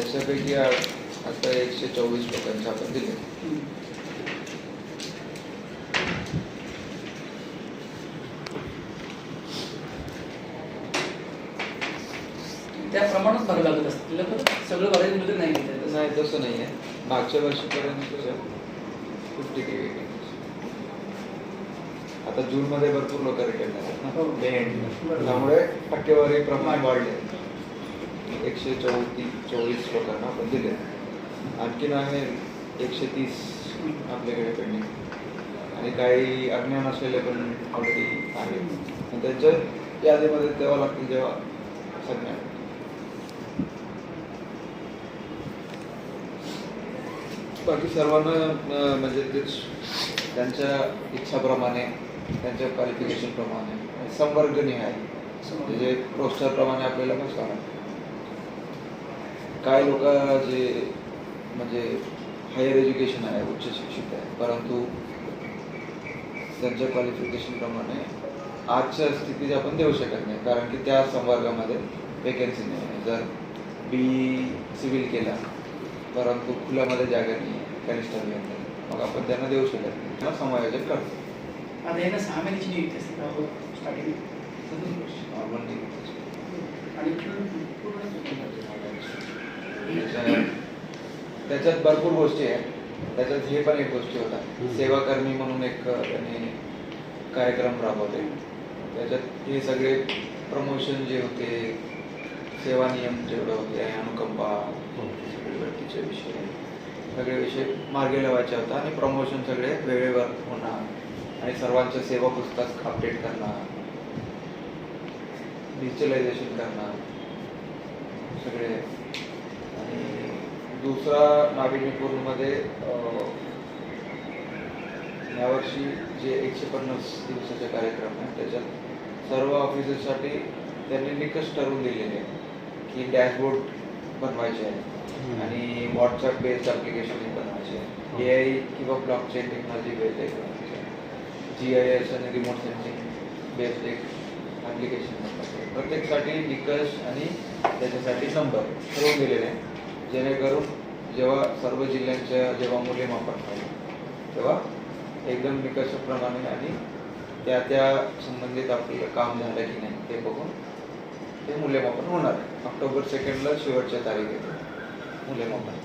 त्याच्यापैकी आता एकशे चोवीस लोकांचे आपण दिले. त्या प्रमाणात भरावं लागत असतं. तिला पण सगळं भरायला मुलं नाही घेत तसं नाही तसं नाही आहे मागच्या वर्षीपर्यंत फिफ्टी के आता जूनमध्ये भरपूर लोक रिटर्न झाले हो. ना एंडला बरोबर. त्यामुळे टक्केवारी प्रमाण वाढले. एकशे चौतीस चोवीस लोकांना आपण दिले. आणखीन आहे एकशे तीस आपल्याकडे पेंडिंग आणि काही अज्ञान असलेले पण ऑलरेडी आहेत. आणि त्यांच्या यादीमध्ये द्यावं लागतील जेव्हा सगळ्या बाकी सर्वांना म्हणजे तेच त्यांच्या इच्छाप्रमाणे त्यांच्या क्वालिफिकेशन प्रमाणे संवर्गणी आहे. म्हणजे रोस्टर प्रमाणे आपल्याला बसवा काय लोक जे म्हणजे हायर एज्युकेशन आहे उच्च शिक्षित आहे परंतु त्यांच्या क्वालिफिकेशन प्रमाणे आजच्या स्थितीत आपण देऊ शकत नाही कारण की त्या संवर्गामध्ये वेकेन्सी नाही आहे. जर बी सिव्हिल केला परंतु खुल्यामध्ये जागा नाही आहे कनिष्ठ अभियंता मग आपण त्यांना देऊ शकत नाही. त्यांना समायोजन करतो. त्याच्यात भरपूर गोष्टी आहेत. त्याच्यात हे पण एक गोष्टी होता सेवाकर्मी म्हणून एक त्यांनी कार्यक्रम राबवले. त्याच्यात हे सगळे प्रमोशन जे होते सेवा नियम जेवढे होते अनुकंपा सगळे व्यक्तीचे विषय सगळे विषय मार्गी लावायचे होता आणि प्रमोशन सगळे वेळेवर होणार आणि सर्वांच्या सेवा पुस्तक अपडेट करणार. डिजिटलायझेशन करणार. सगळे. आणि दुसरा नाविन्यपूर्णमध्ये यावर्षी जे एकशे पन्नास दिवसाचे कार्यक्रम आहे त्याच्यात सर्व ऑफिसरसाठी त्यांनी निकष ठरवून दिलेले आहे की डॅशबोर्ड बनवायचे आहे आणि व्हॉट्सअप बेस्ड ॲप्लिकेशन बनवायचे आहे ए आय किंवा ब्लॉक चेन टेक्नॉलॉजी बेस्ड एक बनवायचे आहे जी आय एस आणि रिमोट सेन्सिंग बेस्ड एक ॲप्लिकेशन बनवायचे प्रत्येकसाठी निकष आणि त्याच्यासाठी नंबर ठरवून दिलेले आहे जेणेकरून जेव्हा सर्व जिल्ह्यांच्या जेव्हा मूल्यमापन होईल तेव्हा एकदम निकषप्रमाणे आणि त्या त्या संबंधित आपलं काम झालं की नाही ते बघून ते मूल्यमापन होणार आहे. ऑक्टोबर सेकंडला शेवटच्या तारीख येते मूल्यमापन